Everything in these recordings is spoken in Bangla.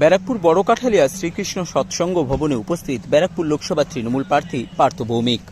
ব্যারাকপুর বড় কাঠালিয়া শ্রীকৃষ্ণ সৎসঙ্গ ভবনে উপস্থিত ব্যারাকপুর লোকসভা তৃণমূল প্রার্থী পার্থ ভৌমিক।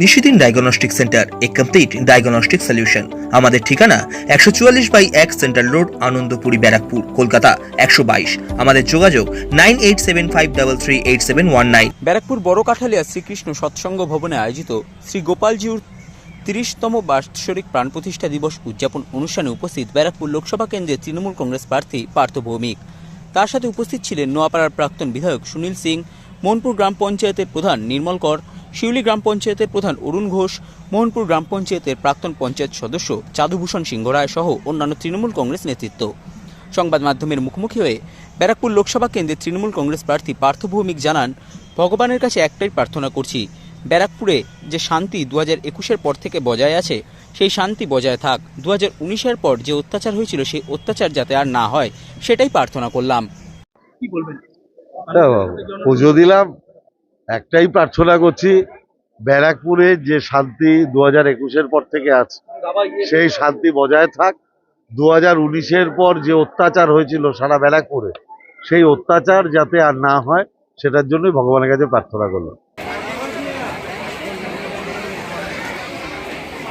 নিশিদিন ডায়াগনস্টিক সেন্টার এ কমপ্লিট ডায়াগনস্টিক সলিউশন আমাদের ঠিকানা একশো চুয়াল্লিশ বাই এক সেন্ট্রাল রোড আনন্দপুরি ব্যারাকপুর কলকাতা একশো বাইশ। আমাদের যোগাযোগ nine eight seven five double three eight seven one nine. Barrackpore বড় কাঠালিয়া শ্রীকৃষ্ণ সৎসঙ্গ ভবনে আয়োজিত শ্রী গোপালজিউর তিরিশতম বাৎসরিক প্রাণ প্রতিষ্ঠা দিবস উদযাপন অনুষ্ঠানে উপস্থিত ব্যারাকপুর লোকসভা কেন্দ্রের তৃণমূল কংগ্রেস প্রার্থী পার্থ ভৌমিক। তার সাথে উপস্থিত ছিলেন নোয়াপাড়ার প্রাক্তন বিধায়ক সুনীল সিং, মোহনপুর গ্রাম পঞ্চায়েতের প্রধান নির্মল কর, শিউলি গ্রাম পঞ্চায়েতের প্রধান অরুণ ঘোষ, মোহনপুর গ্রাম পঞ্চায়েতের প্রাক্তন পঞ্চায়েত সদস্য চাঁদুভূষণ সিংহ রায় সহ অন্যান্য তৃণমূল কংগ্রেস নেতৃত্ব। সংবাদ মাধ্যমের মুখোমুখি হয়ে ব্যারাকপুর লোকসভা কেন্দ্রে তৃণমূল কংগ্রেস প্রার্থী পার্থ ভৌমিক জানান, ভগবানের কাছে একটাই প্রার্থনা করছি ব্যারাকপুরে যে শান্তি দু হাজার একুশের পর থেকে বজায় আছে সেই শান্তি বজায় থাক। দু হাজার উনিশের পর যে অত্যাচার হয়েছিল সেই অত্যাচার যাতে আর না হয় সেটাই প্রার্থনা করলাম। পুজো দিলাম একটাই প্রার্থনা করছি ব্যারাকপুরে যে শান্তি দু হাজার একুশের পর থেকে আছে সেই শান্তি বজায় থাক। দু হাজার উনিশের পর যে অত্যাচার হয়েছিল সারা ব্যারাকপুরে সেই অত্যাচার যাতে আর না হয় সেটার জন্যই ভগবানের কাছে প্রার্থনা করলাম।